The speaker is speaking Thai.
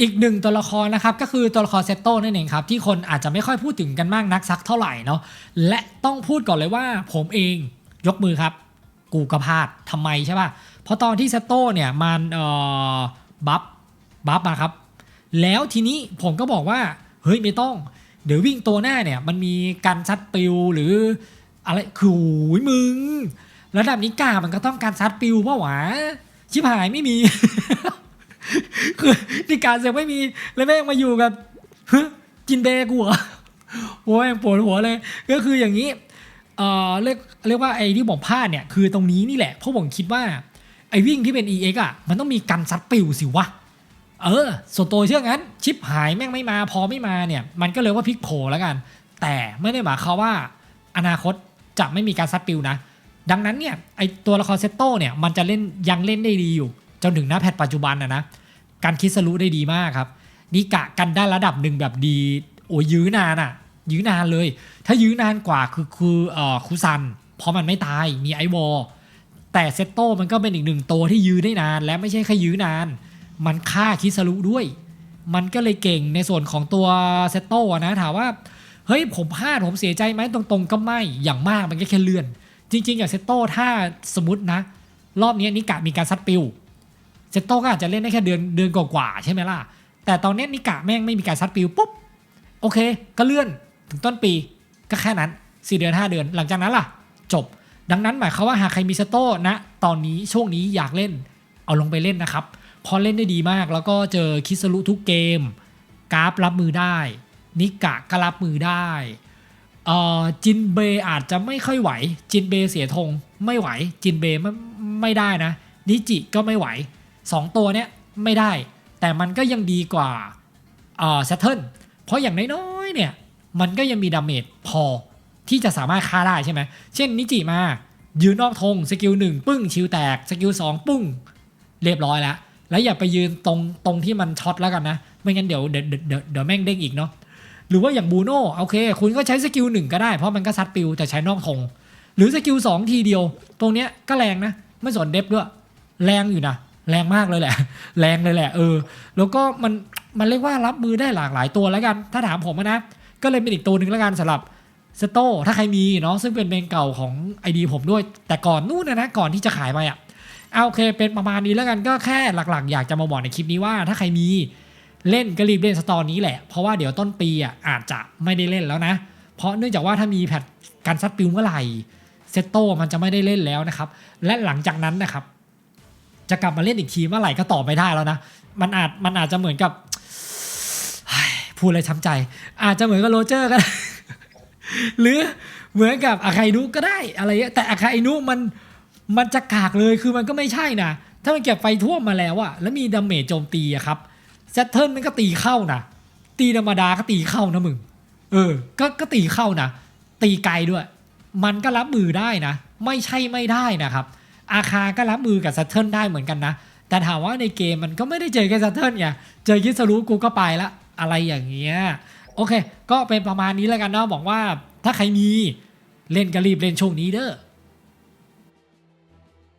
อีกหนึ่งตัวละครนะครับก็คือตัวละครเซตโต้นั่นเองครับที่คนอาจจะไม่ค่อยพูดถึงกันมากนักสักเท่าไหร่เนาะและต้องพูดก่อนเลยว่าผมเองยกมือครับ กูกระพาดทำไมใช่ป่ะเพราะตอนที่เซตโต้เนี่ยมันเอ่อบัฟบัฟมาครับ แล้วทีนี้ผมก็บอกว่า เฮ้ยไม่ต้อง เดี๋ยววิ่งตัวหน้าเนี่ยมันมีการซัดปิวหรืออะไรคือมึง ระดับนี้กามันก็ต้องการซัดปิวเปล่าวะชิบหายไม่มี คือนี่การเสียไม่มีแล้วแม่งมาอยู่กับจินเบกูเหรอโอ้ยปวดหัวเลย ก็คืออย่างนี้เออเรียกเรียกว่าไอ้ที่ผมพลาดเนี่ยคือตรงนี้นี่แหละเพราะผมคิดว่าไอ้วิ่งที่เป็น EX อะมันต้องมีการซัดปิวสิวะเออ ส่วนตัวเชื่องั้น ชิปหายแม่งไม่มาพอไม่มาเนี่ย มันก็เลยว่าพลิกโผแล้วกัน แต่ไม่ได้หมายความว่า อนาคตจะไม่มีการซัดปิวนะ ดังนั้นเนี่ยไอตัวละครเซตโต้เนี่ยมันจะเล่นยังเล่นได้ดีอยู่ จนถึงหน้าแพทปัจจุบันนะนะ การคิดสรุได้ดีมากครับ นี่กะกันได้ระดับหนึ่งแบบดีโอ้ยยื้อนานอะยื้อนานเลย ถ้ายื้อนานกว่าคือคือเอ่อคุซัน เพราะมันไม่ตายมีไอวอลแต่เซตโต้มันก็เป็นอีกหนึ่งตัวที่ยื้อได้นาน และไม่ใช่แค่ยื้อนาน มันฆ่าคิสรุด้วย มันก็เลยเก่งในส่วนของตัวเซตโต้นะถามว่าเฮ้ยผมพลาดผมเสียใจไหมตรงๆ ก็ไม่อย่างมากมันก็แค่เลื่อน จริง ๆ อย่างเซตโต้ถ้าสมมตินะ รอบนี้นิกะมีการซัดปิว เซตโต้ก็อาจจะเล่นได้แค่เดือนเดือนกว่าๆใช่ไหมล่ะ แต่ตอนนี้นิกะแม่งไม่มีการซัดปิวปุ๊บโอเค ก็เลื่อนถึงต้นปีก็แค่นั้น 4 เดือน 5 เดือน หลังจากนั้นล่ะ จบ ดังนั้นหมายความว่าหากใครมีเซตโต้นะ ตอนนี้ช่วงนี้อยากเล่น เอาลงไปเล่นนะครับพราะเล่นได้ดีมากแล้วก็เจอคิสรุทุกเกม กราฟรับมือได้ นิกะก็รับมือได้จินเบอาจจะไม่ค่อยไหว จินเบเสียธงไม่ไหว จินเบไม่ไม่ได้นะนิจิก็ไม่ไหว สองตัวเนี้ยไม่ได้ แต่มันก็ยังดีกว่าเอ่อแซเทิลเพราะอย่างน้อยๆเนี่ยมันก็ยังมีดาเมจพอที่จะสามารถฆ่าได้ใช่ไหม เช่นนิจิมา ยืนนอกธงสกิลหนึ่งปึ้งชิวแตกสกิลสองปึ้ง เรียบร้อยแล้ว แล้วอย่าไปยืนตรงตรงที่มันช็อตแล้วกันนะ ไม่งั้นเดี๋ยวเดี๋ยวเดี๋ยวเดี๋ยวแม่งเด้งอีกเนาะหรือว่าอย่างบูโน่โอเค คุณก็ใช้สกิลหนึ่งก็ได้เพราะมันก็ซัดปิวแต่ใช้นอกธงหรือสกิลสองทีเดียว ตรงเนี้ยก็แรงนะ ไม่สนเดฟด้วย แรงอยู่นะ แรงมากเลยแหละ แรงเลยแหละเออ แล้วก็มันมันเรียกว่ารับมือได้หลากหลายตัวแล้วกัน ถ้าถามผมนะ ก็เลยเป็นอีกตัวหนึ่งแล้วกันสำหรับสโตถ้าใครมีเนาะซึ่งเป็นเมนเก่าของไอดีผมด้วย แต่ก่อนนู่นนะนะก่อนที่จะขายไปอะเอาโอเคเป็นประมาณนี้แล้วกันก็แค่หลักๆ อยากจะมาบอกในคลิปนี้ว่าถ้าใครมีเล่นก็รีบเล่นสตอนี้แหละ เพราะว่าเดี๋ยวต้นปีอะอาจจะไม่ได้เล่นแล้วนะ เพราะเนื่องจากว่าถ้ามีแพทการซัดปิวเมื่อไหร่เซตโตมันจะไม่ได้เล่นแล้วนะครับ และหลังจากนั้นนะครับ จะกลับมาเล่นอีกทีเมื่อไหร่ก็ตอบไม่ได้แล้วนะ มันอาจมันอาจจะเหมือนกับพูดอะไรช้ำใจ อาจจะเหมือนกับโรเจอร์ก็ได้หรือเหมือนกับอาคาอินุก็ได้อะไรเงี้ยแต่อาคาอินุมันมันจะกากเลยคือมันก็ไม่ใช่นะ ถ้ามันเก็บไฟท่วมมาแล้วอะแล้วมีดาเมจโจมตีอะครับแซตเทิลมันก็ตีเข้านะตีธรรมดาก็ตีเข้านะมึง เออ ก็ก็ตีเข้านะตีไกลด้วย มันก็รับมือได้นะ ไม่ใช่ไม่ได้นะครับ อาคาก็รับมือกับซัตเทิลได้เหมือนกันนะ แต่ถามว่าในเกมมันก็ไม่ได้เจอแค่ซัตเทิลไงเจอคิสรุกูก็ไปละ อะไรอย่างเงี้ยโอเค ก็เป็นประมาณนี้แล้วกันเนาะบอกว่าถ้าใครมีเล่นก็รีบเล่นช่วงนี้เด้อ